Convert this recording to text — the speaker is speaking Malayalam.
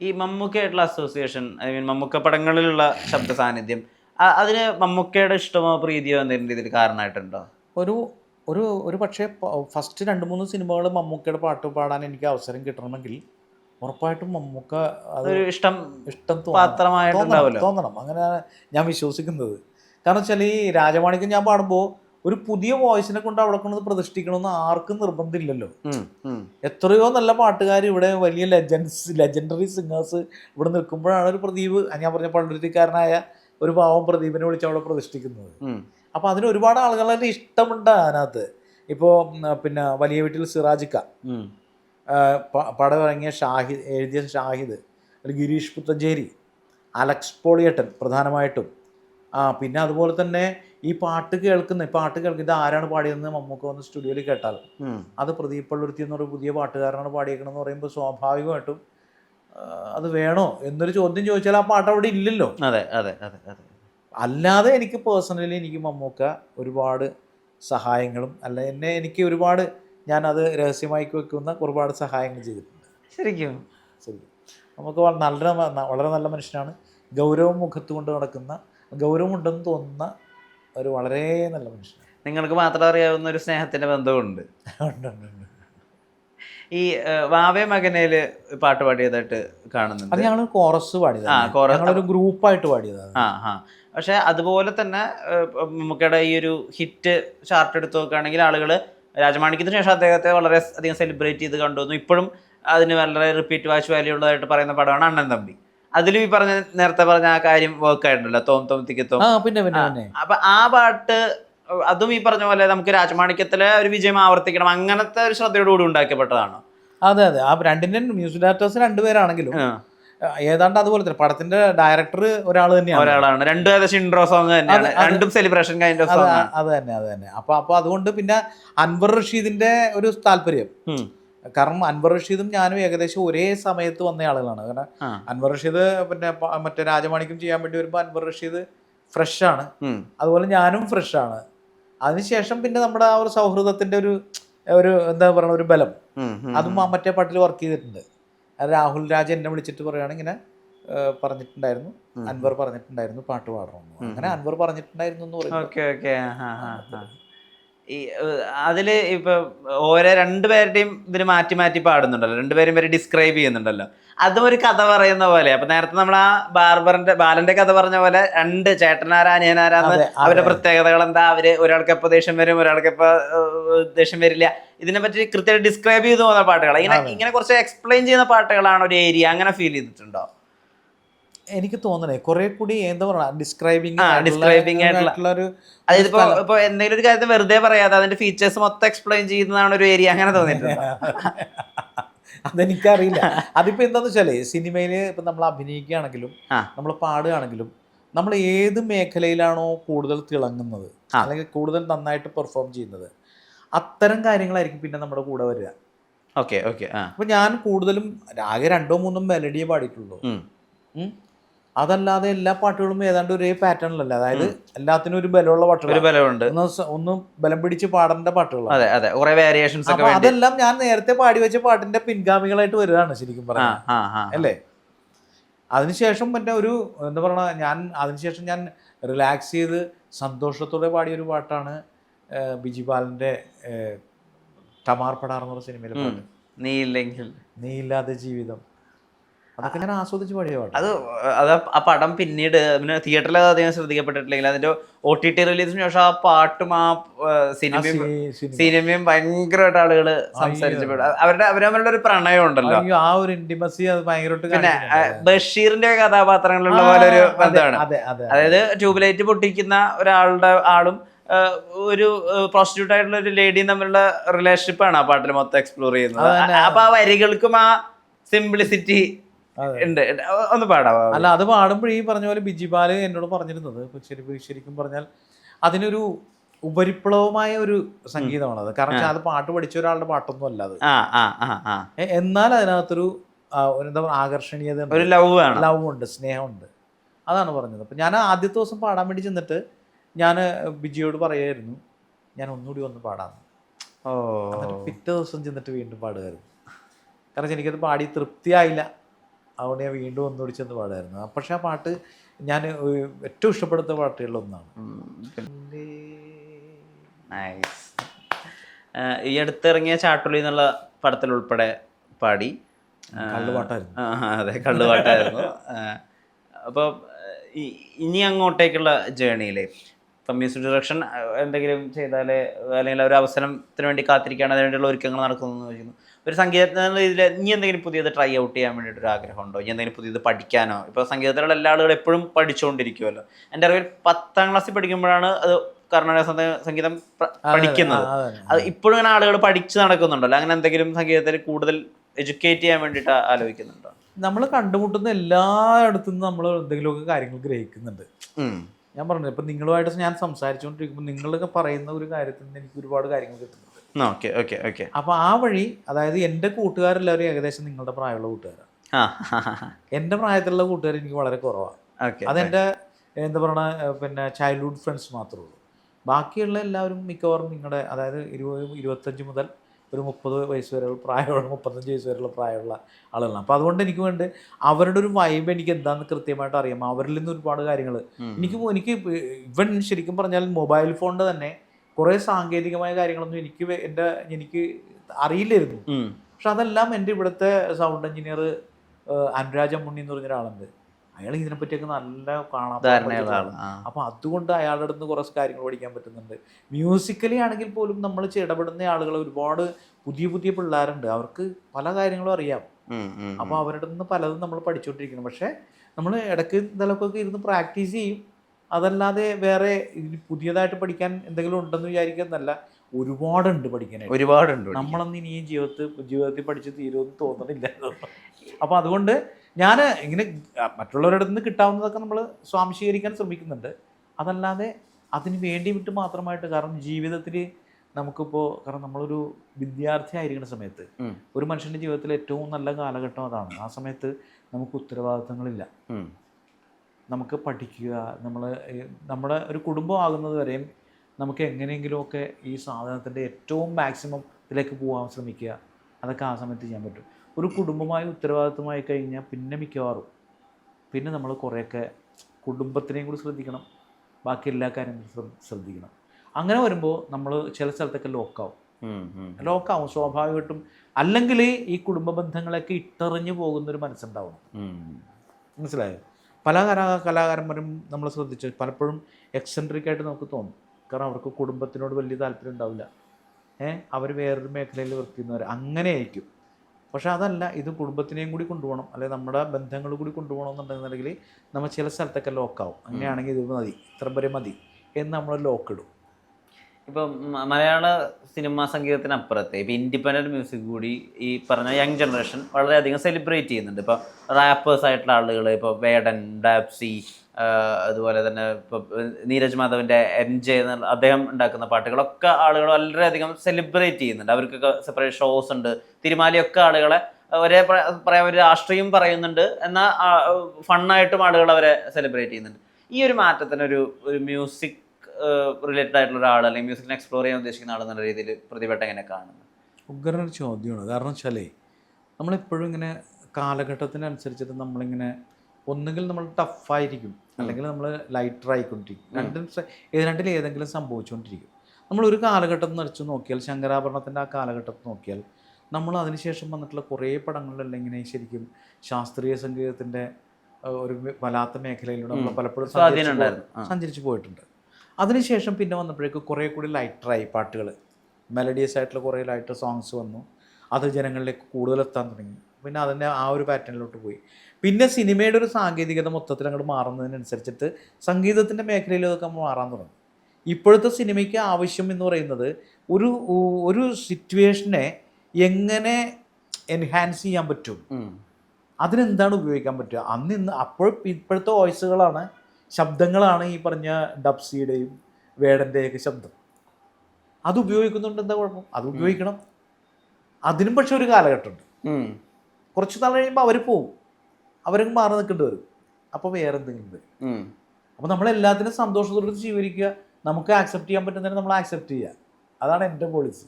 ഈ മമ്മൂക്കയായിട്ടുള്ള അസോസിയേഷൻ ഐ മീൻ മമ്മൂക്ക പടങ്ങളിലുള്ള ശബ്ദ സാന്നിധ്യം അതിന് മമ്മൂക്കയുടെ ഇഷ്ടമോ പ്രീതിയോ എന്തെങ്കിലും രീതിയിൽ കാരണമായിട്ടുണ്ടോ? ഒരു ഒരു ഒരു പക്ഷേ ഫസ്റ്റ് രണ്ട് മൂന്ന് സിനിമകൾ മമ്മൂക്കയുടെ പാട്ട് പാടാൻ എനിക്ക് അവസരം കിട്ടണമെങ്കിൽ ഉറപ്പായിട്ടും മമ്മൂക്ക അത് അതൊരു ഇഷ്ടം ഇഷ്ടം തോന്നണം. തോന്നണം അങ്ങനെയാണ് ഞാൻ വിശ്വസിക്കുന്നത്. കാരണം വെച്ചാൽ ഈ രാജമാണിക്യം ഞാൻ പാടുമ്പോൾ ഒരു പുതിയ വോയിസിനെ കൊണ്ട് അവിടെ കൊണ്ട് പ്രതിഷ്ഠിക്കണമെന്ന് ആർക്കും നിർബന്ധമില്ലല്ലോ. എത്രയോ നല്ല പാട്ടുകാർ ഇവിടെ വലിയ ലെജൻസ് ലെജൻഡറി സിംഗേഴ്സ് ഇവിടെ നിൽക്കുമ്പോഴാണ് ഒരു പ്രദീപ് ഞാൻ പറഞ്ഞ പള്ളുരുത്തിക്കാരനായ ഒരു പാവം പ്രദീപിനെ വിളിച്ച് അവിടെ പ്രതിഷ്ഠിക്കുന്നത്. അപ്പോൾ അതിന് ഒരുപാട് ആളുകളുടെ ഇഷ്ടമുണ്ട് അതിനകത്ത്. ഇപ്പോൾ പിന്നെ വലിയ വീട്ടിൽ സിറാജിക്ക. പടം ഇറങ്ങിയ ഷാഹിദ് എഴുതിയ ഷാഹിദ് അല്ലെങ്കിൽ ഗിരീഷ് പുത്തഞ്ചേരി അലക്സ് പോളിയട്ടൻ പ്രധാനമായിട്ടും. ആ പിന്നെ അതുപോലെ തന്നെ ഈ പാട്ട് കേൾക്കുന്ന ഈ പാട്ട് കേൾക്കുന്ന ഇത് ആരാണ് പാടിയതെന്ന് മമ്മൂക്ക വന്ന് സ്റ്റുഡിയോയിൽ കേട്ടാൽ. അത് പ്രദീപ് പള്ളുരുത്തി എന്നൊരു പുതിയ പാട്ടുകാരനാണ് പാടിയേക്കണമെന്ന് പറയുമ്പോൾ സ്വാഭാവികമായിട്ടും അത് വേണോ എന്നൊരു ചോദ്യം ചോദിച്ചാൽ ആ പാട്ട് അവിടെ ഇല്ലല്ലോ. അതെ അതെ അതെ അതെ. അല്ലാതെ എനിക്ക് പേഴ്സണലി എനിക്ക് മമ്മൂക്ക ഒരുപാട് സഹായങ്ങളും അല്ല എന്നെ എനിക്ക് ഒരുപാട് ഞാൻ അത് രഹസ്യമായി വെക്കുന്ന ഒരുപാട് സഹായങ്ങൾ ചെയ്തിട്ടുണ്ട്. ശരിക്കും. ശരിക്കും നമുക്ക് നല്ല വളരെ നല്ല മനുഷ്യനാണ്. ഗൗരവം മുഖത്തുകൊണ്ട് നടക്കുന്ന ഗൗരവമുണ്ടെന്ന് തോന്നുന്ന ഒരു വളരെ നല്ല മനുഷ്യൻ. നിങ്ങൾക്ക് മാത്രം അറിയാവുന്ന ഒരു സ്നേഹത്തിന്റെ ബന്ധമുണ്ട്. ഉണ്ട്, ഉണ്ട്, ഉണ്ട്. ഈ വാവേ മകനയിൽ പാട്ട് പാടിയതായിട്ട് അത് കാണുന്നുണ്ട് ഞങ്ങൾ കോറസ് ആ, പാടിയതാണ് ഒരു ഗ്രൂപ്പായിട്ട് പാടിയതാണ്. ആ ആ. പക്ഷെ അതുപോലെ തന്നെ നമുക്കിടെ മമ്മൂക്കയുടെ ഈ ഒരു ഹിറ്റ് ചാർട്ട് എടുത്ത് നോക്കുകയാണെങ്കിൽ ആളുകൾ രാജമാണിക്കത്തിന് ശേഷം അദ്ദേഹത്തെ വളരെ അധികം സെലിബ്രേറ്റ് ചെയ്ത് കണ്ടുവന്നു. ഇപ്പോഴും അതിന് വളരെ റിപ്പീറ്റ് വാച്ച് വാല്യൂ ഉള്ളതായിട്ട് പറയുന്ന പടമാണ് അണ്ണൻ തമ്പി. അതിലും ഈ പറഞ്ഞ നേരത്തെ പറഞ്ഞ ആ കാര്യം വർക്ക് ആയിട്ടുണ്ടല്ലോ. തോം തോം തിക്ക് തോം. ആ പിന്നെ പിന്നെ പിന്നെ. അപ്പൊ ആ പാട്ട് അതും ഈ പറഞ്ഞ പോലെ നമുക്ക് രാജമാണിക്യത്തിലെ ഒരു വിജയം ആവർത്തിക്കണം. അങ്ങനത്തെ ഒരു ശ്രദ്ധയോടുകൂടി ഉണ്ടാക്കപ്പെട്ടതാണോ അതെ അതെ. ആ രണ്ടിന്റെ മ്യൂസിക് ഡയറക്ടേഴ്സ് രണ്ടുപേരാണെങ്കിലും ഏതാണ്ട് അതുപോലെ തന്നെ പടത്തിന്റെ ഡയറക്ടർ ഒരാൾ തന്നെയാണ്. ഒരാളാണ്. രണ്ടും ഏകദേശം ഇൻട്രോ സോങ് തന്നെയാണ്. രണ്ടും സെലിബ്രേഷൻ കൈൻഡ് ഓഫ് സോങ് അത് തന്നെ അത് തന്നെ. അപ്പൊ അപ്പൊ അതുകൊണ്ട് പിന്നെ അൻവർ റഷീദിന്റെ ഒരു താല്പര്യം. കാരണം അൻവർ റഷീദും ഞാനും ഏകദേശം ഒരേ സമയത്ത് വന്ന ആളുകളാണ്. കാരണം അൻവർ റഷീദ് പിന്നെ മറ്റേ രാജമാണിക്കും ചെയ്യാൻ വേണ്ടി വരുമ്പോൾ അൻവർ റഷീദ് ഫ്രഷ് ആണ്. അതുപോലെ ഞാനും ഫ്രഷ് ആണ്. അതിനുശേഷം പിന്നെ നമ്മുടെ ആ ഒരു സൗഹൃദത്തിന്റെ ഒരു ഒരു എന്താ പറയുക ഒരു ബലം. അതും ആ മറ്റേ പാട്ടിൽ വർക്ക് ചെയ്തിട്ടുണ്ട്. രാഹുൽ രാജ് എന്നെ വിളിച്ചിട്ട് പറയുകയാണ് ഇങ്ങനെ പറഞ്ഞിട്ടുണ്ടായിരുന്നു. അൻവർ പറഞ്ഞിട്ടുണ്ടായിരുന്നു പാട്ട് പാടണമെന്ന്. അങ്ങനെ അൻവർ പറഞ്ഞിട്ടുണ്ടായിരുന്നു എന്ന് പറയുന്നത് ഈ അതിൽ ഇപ്പോൾ ഇപ്പൊ ഓരോ രണ്ടുപേരുടെയും ഇതിന് മാറ്റി മാറ്റി പാടുന്നുണ്ടല്ലോ. രണ്ടുപേരും വരെ ഡിസ്ക്രൈബ് ചെയ്യുന്നുണ്ടല്ലോ. അതും ഒരു കഥ പറയുന്ന പോലെ. അപ്പൊ നേരത്തെ നമ്മൾ ആ ബാർബറിന്റെ ബാലന്റെ കഥ പറഞ്ഞ പോലെ രണ്ട് ചേട്ടനാരാ അനിയനാരാന്ന് അവരുടെ പ്രത്യേകതകൾ എന്താ? അവർ ഒരാൾക്ക് എപ്പോ ദേഷ്യം വരും ഒരാൾക്ക് എപ്പോ ദേഷ്യം വരില്ല. ഇതിനെ പറ്റി കൃത്യമായിട്ട് ഡിസ്ക്രൈബ് ചെയ്തു പോകുന്ന പാട്ടുകൾ ഇങ്ങനെ. ഇങ്ങനെ കുറച്ച് എക്സ്പ്ലെയിൻ ചെയ്യുന്ന പാട്ടുകളാണ് ഒരു ഏരിയ അങ്ങനെ ഫീൽ ചെയ്തിട്ടുണ്ടോ? എനിക്ക് തോന്നണേ കുറെ കൂടി എന്താ പറയുക ഡിസ്ക്രൈബിങ് ഡിസ്ക്രൈബിങ് ആയിട്ടുള്ള- ഒരു അതായത് ഇപ്പൊ ഇപ്പൊ എന്തെങ്കിലും ഒരു കാര്യത്തെ വെറുതെ പറയാതെ അതിന്റെ ഫീച്ചേഴ്സ് മൊത്തം എക്സ്പ്ലെയിൻ ചെയ്യുന്നതാണ് ഒരു ഏരിയ അങ്ങനെ തോന്നിയിട്ടുണ്ട്? അതെനിക്കറിയില്ല. അതിപ്പോ എന്താന്ന് വെച്ചാൽ സിനിമയിൽ ഇപ്പൊ നമ്മൾ അഭിനയിക്കുകയാണെങ്കിലും. നമ്മൾ പാടുകയാണെങ്കിലും നമ്മൾ ഏത് മേഖലയിലാണോ കൂടുതൽ തിളങ്ങുന്നത് അല്ലെങ്കിൽ കൂടുതൽ നന്നായിട്ട് പെർഫോം ചെയ്യുന്നത് അത്തരം കാര്യങ്ങളായിരിക്കും പിന്നെ നമ്മുടെ കൂടെ വരിക. ഓക്കെ ഓക്കെ അപ്പൊ ഞാൻ കൂടുതലും ആകെ രണ്ടോ മൂന്നോ മെലഡിയെ പാടിയിട്ടുള്ളൂ. അതല്ലാതെ എല്ലാ പാട്ടുകളും ഏതാണ്ട് ഒരേ പാറ്റേണിലല്ല? അതായത് എല്ലാത്തിനും ഒരു ബലമുള്ള പാട്ടുകൾ ബലമുണ്ട്. ഒന്ന് ബലം പിടിച്ച് പാടേണ്ട പാട്ടുകൾ അതെ അതെ. കുറെ വേരിയേഷൻസ് ഒക്കെ അതെല്ലാം ഞാൻ നേരത്തെ പാടി വെച്ച പാട്ടിന്റെ പിൻഗാമികളായിട്ട് വരികയാണ് ശരിക്കും പറഞ്ഞാൽ അല്ലേ? അതിനുശേഷം മറ്റേ ഒരു എന്താ പറയണ ഞാൻ അതിനുശേഷം ഞാൻ റിലാക്സ് ചെയ്ത് സന്തോഷത്തോടെ പാടിയ ഒരു പാട്ടാണ് ബിജി ബാലന്റെ ആ, ടമാർ പടാർ എന്ന് പറഞ്ഞ സിനിമയിലെ പാട്ട്. നീ ഇല്ലെങ്കിൽ നീ ഇല്ലാതെ ജീവിതം. അതൊക്കെ ഞാൻ ആസ്വദിച്ച് പഴയ പാട്ട്. അത് അത് ആ പടം പിന്നീട് പിന്നെ തിയേറ്ററിൽ അധികം ശ്രദ്ധിക്കപ്പെട്ടിട്ടില്ലെങ്കിൽ അതിന്റെ ഒ ടി ടി റിലീസിന് ശേഷം ആ പാട്ടും ആ സിനിമയും സിനിമയും ഭയങ്കരമായിട്ട് ആളുകൾ സംസാരിച്ചപ്പെട്ടു അവരുടെ അവരവരുടെ ഒരു പ്രണയം ഉണ്ടല്ലോ ആ ഒരു ഇന്റിമസി അത് ഭയങ്കരമായിട്ട് പിന്നെ ബഷീറിന്റെ കഥാപാത്രങ്ങളിലുള്ള പോലെ ഒരു ബന്ധമാണ് അതെ അതെ അതായത് ട്യൂബ്ലൈറ്റ് പൊട്ടിക്കുന്ന ഒരാളുടെ ആളും ഒരു പ്രോസ്റ്റിറ്റ്യൂട്ട് ആയിട്ടുള്ള ഒരു ലേഡിയും തമ്മിലുള്ള റിലേഷൻഷിപ്പാണ് ആ പാട്ടിൽ മൊത്തം എക്സ്പ്ലോർ ചെയ്യുന്നത്. അപ്പൊ ആ വരികൾക്കും ആ സിംപ്ലിസിറ്റി. ഉണ്ട്. ഒന്ന് പാടാം. അല്ല അത് പാടുമ്പോൾ ഈ പറഞ്ഞ പോലെ ബിജിപാൽ എന്നോട് പറഞ്ഞിരുന്നത് ശരിക്കും പറഞ്ഞാൽ അതിനൊരു ഉപരിപ്ലവമായ ഒരു സംഗീതമാണ് അത്. കാരണം അത് പാട്ട് പഠിച്ച ഒരാളുടെ പാട്ടൊന്നും അല്ല അത്. എന്നാൽ അതിനകത്തൊരു എന്താ പറയുക ആകർഷണീയത ഒരു ലവ് ലവ് ഉണ്ട് സ്നേഹമുണ്ട്. അതാണ് പറഞ്ഞത്. അപ്പം ഞാൻ ആദ്യത്തെ ദിവസം പാടാൻ വേണ്ടി ചെന്നിട്ട് ഞാൻ ബിജിയോട് പറയായിരുന്നു ഞാൻ ഒന്നുകൂടി ഒന്ന് പാടാമെന്ന് ഓ. പിറ്റേ ദിവസം ചെന്നിട്ട് വീണ്ടും പാടുമായിരുന്നു കാരണം എനിക്കത് പാടി തൃപ്തിയായില്ല. അതുകൊണ്ട് ഞാൻ വീണ്ടും ഒന്നുകൂടി ചെന്ന് പാടായിരുന്നു. പക്ഷെ ആ പാട്ട് ഞാൻ ഏറ്റവും ഇഷ്ടപ്പെടുന്ന പാട്ടുകളിൽ ഒന്നാണ്. ഈ അടുത്തിറങ്ങിയ ചാട്ടുള്ളി എന്നുള്ള പടത്തിൽ ഉൾപ്പെടെ പാടി. കള്ളുപാട്ടായിരുന്നു. അതെ കള്ളുപാട്ടായിരുന്നു. അപ്പോൾ ഇനി അങ്ങോട്ടേക്കുള്ള ജേണിയിൽ ഇപ്പം മ്യൂസിക് ഡയറക്ഷൻ എന്തെങ്കിലും ചെയ്താലേ അല്ലെങ്കിൽ ഒരു അവസരത്തിന് വേണ്ടി കാത്തിരിക്കുകയാണ് അതിനുവേണ്ടിയുള്ള ഒരുക്കങ്ങൾ നടക്കുന്നു എന്ന് ചോദിക്കുന്നു. ഒരു സംഗീതത്തിന് രീതിയിൽ ഇനി എന്തെങ്കിലും പുതിയത് ട്രൈ ഔട്ട് ചെയ്യാൻ വേണ്ടിയിട്ട് ഒരു ആഗ്രഹമുണ്ടോ? ഇനി എന്തെങ്കിലും പുതിയത് പഠിക്കാനോ? ഇപ്പോൾ സംഗീതത്തിലുള്ള എല്ലാ ആളുകളും എപ്പോഴും പഠിച്ചുകൊണ്ടിരിക്കുമല്ലോ എന്റെ അറിവിൽ പത്താം ക്ലാസ്സിൽ പഠിക്കുമ്പോഴാണ് അത് കർണാടക സംഗീതം പഠിക്കുന്നത്. അത് ഇപ്പോഴും ഇങ്ങനെ ആളുകൾ പഠിച്ച് നടക്കുന്നുണ്ടല്ലോ. അങ്ങനെ എന്തെങ്കിലും സംഗീതത്തിൽ കൂടുതൽ എഡ്യൂക്കേറ്റ് ചെയ്യാൻ വേണ്ടിയിട്ട് ആലോചിക്കുന്നുണ്ടോ? നമ്മൾ കണ്ടുമുട്ടുന്ന എല്ലായിടത്തു നിന്നും നമ്മൾ എന്തെങ്കിലുമൊക്കെ കാര്യങ്ങൾ ഗ്രഹിക്കുന്നുണ്ട്. ഞാൻ പറഞ്ഞു ഇപ്പം നിങ്ങളുമായിട്ട് ഞാൻ സംസാരിച്ചുകൊണ്ടിരിക്കുമ്പോൾ നിങ്ങളൊക്കെ പറയുന്ന ഒരു കാര്യത്തിൽ നിന്ന് എനിക്ക് ഒരുപാട് കാര്യങ്ങൾ കിട്ടുന്നുണ്ട്. Okay okay okay. അപ്പോൾ ആ വഴി അതായത് എന്റെ കൂട്ടുകാരെല്ലാവരും ഏകദേശം നിങ്ങളുടെ പ്രായമുള്ള കൂട്ടുകാരാണ്. ആ. എന്റെ പ്രായത്തിലുള്ള കൂട്ടുകാർ എനിക്ക് വളരെ കുറവാണ് അതെന്റെ അതെന്റെ എന്താ പറയണ പിന്നെ ചൈൽഡ്ഹുഡ് ഫ്രണ്ട്സ് മാത്രമേ ഉള്ളൂ. ബാക്കിയുള്ള എല്ലാവരും മിക്കവാറും നിങ്ങളുടെ അതായത് ഇരുപത് ഇരുപത്തഞ്ച് മുതൽ ഒരു മുപ്പത് വയസ്സ് വരെ പ്രായമുള്ള മുപ്പത്തഞ്ച് വയസ്സ് വരെയുള്ള പ്രായമുള്ള ആളുകളാണ്. അപ്പോൾ അതുകൊണ്ട് എനിക്ക് വേണ്ടി അവരുടെ ഒരു വൈബ് എനിക്ക് എന്താണെന്ന് കൃത്യമായിട്ട് അറിയാം. അവരിൽ നിന്ന് ഒരുപാട് കാര്യങ്ങൾ എനിക്ക് എനിക്ക് ഇവൻ ശരിക്കും പറഞ്ഞാൽ മൊബൈൽ ഫോണിന്റെ തന്നെ കുറേ സാങ്കേതികമായ കാര്യങ്ങളൊന്നും എനിക്ക് എന്റെ എന്റെ എനിക്ക് അറിയില്ലായിരുന്നു. പക്ഷെ അതെല്ലാം എന്റെ ഇവിടുത്തെ സൗണ്ട് എഞ്ചിനീയർ അനുരാജ് അമ്മുണ്ണി എന്ന് പറഞ്ഞ ഒരാളുണ്ട് അയാൾ ഇതിനെപ്പറ്റിയൊക്കെ നല്ല കാണാൻ അപ്പൊ അതുകൊണ്ട് അയാളുടെ അടുത്ത് കുറച്ച് കാര്യങ്ങൾ പഠിക്കാൻ പറ്റുന്നുണ്ട്. മ്യൂസിക്കലി ആണെങ്കിൽ പോലും നമ്മൾ ഇടപെടുന്ന ആളുകൾ ഒരുപാട് പുതിയ പുതിയ പിള്ളേരുണ്ട്. അവർക്ക് പല കാര്യങ്ങളും അറിയാം. അപ്പോൾ അവരുടെ നിന്ന് പലതും നമ്മൾ പഠിച്ചുകൊണ്ടിരിക്കുന്നു. പക്ഷെ നമ്മൾ ഇടയ്ക്ക് ഇതിലൊക്കെ ഇരുന്ന് പ്രാക്ടീസ് ചെയ്യും. അതല്ലാതെ വേറെ പുതിയതായിട്ട് പഠിക്കാൻ എന്തെങ്കിലും ഉണ്ടെന്ന് വിചാരിക്കുന്നല്ല ഒരുപാടുണ്ട് പഠിക്കാനായിട്ട്. ഒരുപാടുണ്ട് നമ്മളന്ന് ഇനിയും ജീവിതത്തിൽ ജീവിതത്തിൽ പഠിച്ച് തീരുമെന്ന് തോന്നുന്നില്ല അപ്പോൾ അതുകൊണ്ട് ഞാൻ ഇങ്ങനെ മറ്റുള്ളവരുടെ അടുത്ത് നിന്ന് കിട്ടാവുന്നതൊക്കെ നമ്മൾ സ്വാംശീകരിക്കാൻ ശ്രമിക്കുന്നുണ്ട്. അതല്ലാതെ അതിന് വേണ്ടി വിട്ട് മാത്രമായിട്ട് കാരണം ജീവിതത്തിൽ നമുക്കിപ്പോൾ കാരണം നമ്മളൊരു വിദ്യാർത്ഥി ആയിരിക്കുന്ന സമയത്ത് ഒരു മനുഷ്യന്റെ ജീവിതത്തിൽ ഏറ്റവും നല്ല കാലഘട്ടം അതാണ്. ആ സമയത്ത് നമുക്ക് ഉത്തരവാദിത്തങ്ങളില്ല. നമുക്ക് പഠിക്കുക നമ്മൾ നമ്മുടെ ഒരു കുടുംബം ആകുന്നത് വരെയും നമുക്ക് എങ്ങനെയെങ്കിലുമൊക്കെ ഈ സാധനത്തിന്റെ ഏറ്റവും മാക്സിമം ഇതിലേക്ക് പോകാൻ ശ്രമിക്കുക. അതൊക്കെ ആ സമയത്ത് ചെയ്യാൻ പറ്റും. ഒരു കുടുംബമായി ഉത്തരവാദിത്തമായി കഴിഞ്ഞാൽ പിന്നെ മിക്കവാറും പിന്നെ നമ്മൾ കുറേയൊക്കെ കുടുംബത്തിനെയും കൂടി ശ്രദ്ധിക്കണം. ബാക്കി എല്ലാ കാര്യങ്ങളും ശ്രദ്ധിക്കണം. അങ്ങനെ വരുമ്പോൾ നമ്മൾ ചില സ്ഥലത്തൊക്കെ ലോക്കാവും. ലോക്കാവും സ്വാഭാവികമായിട്ടും അല്ലെങ്കിൽ ഈ കുടുംബ ബന്ധങ്ങളൊക്കെ ഇട്ടറിഞ്ഞു പോകുന്നൊരു മനസ്സുണ്ടാവണം. മനസ്സിലായോ? പല കലാ കലാകാരന്മാരും നമ്മൾ ശ്രദ്ധിച്ച പലപ്പോഴും എക്സെൻട്രിക് ആയിട്ട് നമുക്ക് തോന്നും. കാരണം അവർക്ക് കുടുംബത്തിനോട് വലിയ താല്പര്യം ഉണ്ടാവില്ല. ഏഹ് അവർ വേറൊരു മേഖലയിൽ വർക്ക് ചെയ്യുന്നവർ അങ്ങനെ ആയിരിക്കും പക്ഷെ അതല്ല ഇത് കുടുംബത്തിനെയും കൂടി കൊണ്ടുപോകണം. അല്ലെങ്കിൽ നമ്മുടെ ബന്ധങ്ങൾ കൂടി കൊണ്ടുപോകണം എന്നുണ്ടെന്നുണ്ടെങ്കിൽ നമ്മൾ ചില സ്ഥലത്തൊക്കെ ലോക്കാവും അങ്ങനെയാണെങ്കിൽ ഇത് മതി. ഇത്ര വരെ മതി എന്ന് നമ്മൾ ലോക്ക് ഇടും. ഇപ്പം മലയാള സിനിമാ സംഗീതത്തിനപ്പുറത്തെ ഇപ്പം ഇൻഡിപെൻഡന്റ് മ്യൂസിക് കൂടി ഈ പറഞ്ഞ യങ് ജനറേഷൻ വളരെയധികം സെലിബ്രേറ്റ് ചെയ്യുന്നുണ്ട്. ഇപ്പോൾ റാപ്പേഴ്സ് ആയിട്ടുള്ള ആളുകൾ ഇപ്പോൾ വേടൻ ഡാപ്സി അതുപോലെ തന്നെ ഇപ്പോൾ നീരജ് മാധവന്റെ എൻ ജെ എന്നുള്ള അദ്ദേഹം ഉണ്ടാക്കുന്ന പാട്ടുകളൊക്കെ ആളുകൾ വളരെയധികം സെലിബ്രേറ്റ് ചെയ്യുന്നുണ്ട്. അവർക്കൊക്കെ സെപ്പറേറ്റ് ഷോസ് ഉണ്ട്. തിരുമാലിയൊക്കെ ആളുകളെ ഒരേ പറയാൻ ഒരു രാഷ്ട്രീയം പറയുന്നുണ്ട് എന്നാൽ ഫണ്ണായിട്ടും ആളുകൾ അവരെ സെലിബ്രേറ്റ് ചെയ്യുന്നുണ്ട്. ഈ ഒരു മാറ്റത്തിനൊരു ഒരു മ്യൂസിക് റിലേറ്റഡ് ആയിട്ടുള്ള ഒരാൾ അല്ലെങ്കിൽ മ്യൂസിക്കിനെ എക്സ്പ്ലോർ ചെയ്യാൻ ഉദ്ദേശിക്കുന്ന ആൾ എന്നുള്ള രീതിയിൽ പ്രതിഭട്ട എങ്ങനെ കാണുന്നത് ഉഗ്രനൊരു ചോദ്യമാണ്. കാരണം വെച്ചാലേ നമ്മളെപ്പോഴും ഇങ്ങനെ കാലഘട്ടത്തിനനുസരിച്ചിട്ട് നമ്മളിങ്ങനെ ഒന്നുകിൽ നമ്മൾ ടഫായിരിക്കും അല്ലെങ്കിൽ നമ്മൾ ലൈറ്റർ ആയിക്കൊണ്ടിരിക്കും. രണ്ടും ഏത് ഇത് രണ്ടിൽ ഏതെങ്കിലും സംഭവിച്ചുകൊണ്ടിരിക്കും. നമ്മൾ ഒരു കാലഘട്ടം നിറച്ച് നോക്കിയാൽ ശങ്കരാഭരണത്തിന്റെ ആ കാലഘട്ടത്തിൽ നോക്കിയാൽ നമ്മൾ അതിനുശേഷം വന്നിട്ടുള്ള കുറേ പടങ്ങളിലെല്ലാം ഇങ്ങനെ ശരിക്കും ശാസ്ത്രീയ സംഗീതത്തിന്റെ ഒരു വല്ലാത്ത മേഖലയിലൂടെ നമ്മൾ പലപ്പോഴും. സഞ്ചരിച്ച് പോയിട്ടുണ്ട്. അതിനുശേഷം പിന്നെ വന്നപ്പോഴേക്ക് കുറേ കൂടി ലൈറ്ററായി പാട്ടുകൾ മെലഡിയസ് ആയിട്ടുള്ള കുറേ ലൈറ്റർ സോങ്സ് വന്നു. അത് ജനങ്ങളിലേക്ക് കൂടുതലെത്താൻ തുടങ്ങി. പിന്നെ അതിന്റെ ആ ഒരു പാറ്റേണിലോട്ട് പോയി. പിന്നെ സിനിമയുടെ ഒരു സാങ്കേതികത മൊത്തത്തിൽ അങ്ങോട്ട് മാറുന്നതിനനുസരിച്ചിട്ട് സംഗീതത്തിന്റെ മേഖലയിൽ അതൊക്കെ മാറാൻ തുടങ്ങി. ഇപ്പോഴത്തെ സിനിമയ്ക്ക് ആവശ്യം എന്ന് പറയുന്നത് ഒരു ഒരു സിറ്റുവേഷനെ എങ്ങനെ എൻഹാൻസ് ചെയ്യാൻ പറ്റും? അതിനെന്താണ് ഉപയോഗിക്കാൻ പറ്റുക? അന്ന് ഇന്ന് അപ്പോൾ ഇപ്പോഴത്തെ വോയിസുകളാണ് ശബ്ദങ്ങളാണ് ഈ പറഞ്ഞ ഡബ്സിയുടെയും വേടന്റെയൊക്കെ ശബ്ദം. അത് ഉപയോഗിക്കുന്നുണ്ട് എന്താ കുഴപ്പം? അത് ഉപയോഗിക്കണം. അതിനും പക്ഷെ ഒരു കാലഘട്ടമുണ്ട്. കുറച്ച് നാൾ കഴിയുമ്പോൾ അവർ പോവും. അവരങ്ങ് മാറി നിൽക്കേണ്ടി വരും. അപ്പോൾ വേറെ എന്തെങ്കിലും വരും അപ്പോൾ നമ്മളെല്ലാത്തിനും സന്തോഷത്തോടെ സ്വീകരിക്കുക നമുക്ക് ആക്സെപ്റ്റ് ചെയ്യാൻ പറ്റുന്നതിന് നമ്മൾ ആക്സെപ്റ്റ് ചെയ്യുക. അതാണ് എന്റെ പോളിസി